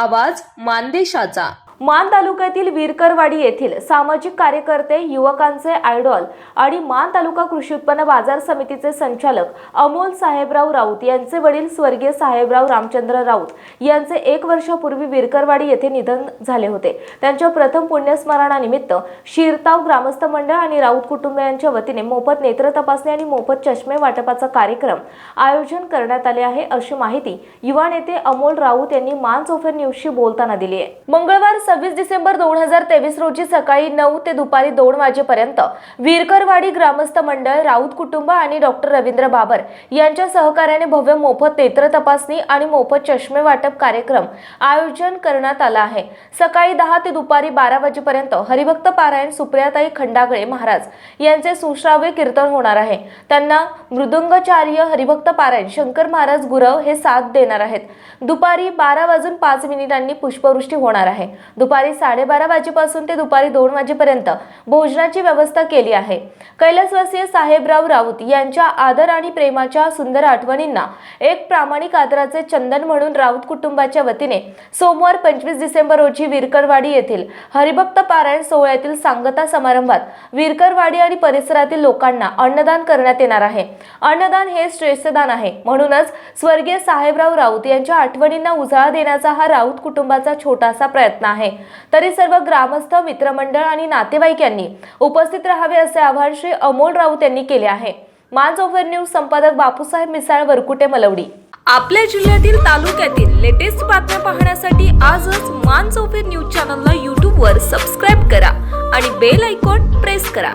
आवाज मानदेशाचा. मान तालुक्यातील विरकरवाडी येथील सामाजिक कार्यकर्ते युवकांचे आयडॉल आणि मान तालुका कृषी उत्पन्न बाजार समितीचे संचालक अमोल साहेबराव राऊत यांचे वडील स्वर्गीय साहेबराव रामचंद्र राऊत यांचे एक वर्षापूर्वी विरकरवाडी येथे निधन झाले होते. त्यांच्या प्रथम पुण्यस्मरणानिमित्त शिरताव ग्रामस्थ मंडळ आणि राऊत कुटुंबियांच्या वतीने मोफत नेत्र तपासणी आणि मोफत चष्मे वाटपाचा कार्यक्रम आयोजन करण्यात आले आहे अशी माहिती युवा नेते अमोल राऊत यांनी मान चोफेर न्यूजशी बोलताना दिली आहे. मंगळवार सव्वीस डिसेंबर दोन हजार तेवीस रोजी सकाळी नऊ ते दुपारी दोन वाजेपर्यंत विरकरवाडी ग्रामस्थ मंडळ राऊत कुटुंब आणि डॉक्टर रवींद्र बाबर यांच्या सहकार्याने भव्य मोफत नेत्र तपासणी आणि मोफत चष्मे वाटप कार्यक्रम आयोजन करण्यात आला आहे. सकाळी दहा ते दुपारी बारा वाजेपर्यंत हरिभक्त पारायण सुप्रियाताई खंडागळे महाराज यांचे सुश्राव्य कीर्तन होणार आहे. त्यांना मृदुंगचार्य हरिभक्त पारायण शंकर महाराज गुरव हे साथ देणार आहेत. दुपारी बारा वाजून पाच मिनिटांनी पुष्पवृष्टी होणार आहे. दुपारी साडेबारा वाजेपासून ते दुपारी दोन वाजेपर्यंत भोजनाची व्यवस्था केली आहे. कैलासवासीय साहेबराव राऊत यांच्या आदर आणि प्रेमाच्या सुंदर आठवणींना एक प्रामाणिक आदराचे चंदन म्हणून राऊत कुटुंबाच्या वतीने सोमवार पंचवीस डिसेंबर रोजी विरकरवाडी येथील हरिभक्त पारायण सोहळ्यातील सांगता समारंभात विरकरवाडी आणि परिसरातील लोकांना अन्नदान करण्यात येणार आहे. अन्नदान हे श्रेष्ठदान आहे. म्हणूनच स्वर्गीय साहेबराव राऊत यांच्या आठवणींना उजाळा देण्याचा हा राऊत कुटुंबाचा छोटासा प्रयत्न आहे. तरी सर्व ग्रामस्थ मित्रमंडळ आणि नातेवाईक यांनी उपस्थित राहावे असे आवाहन श्री अमोल राऊत यांनी केले आहे. मान्स ओव्हर न्यूज संपादक बापूसाहेब मिसाळ वरकुटे मलवडी. आपल्या जिल्ह्यातील तालुक्यातील लेटेस्ट बातम्या पाहण्यासाठी आजच मान्स ओव्हर न्यूज चॅनलला यूट्यूबवर सबस्क्राईब करा आणि बेल आयकॉन प्रेस करा.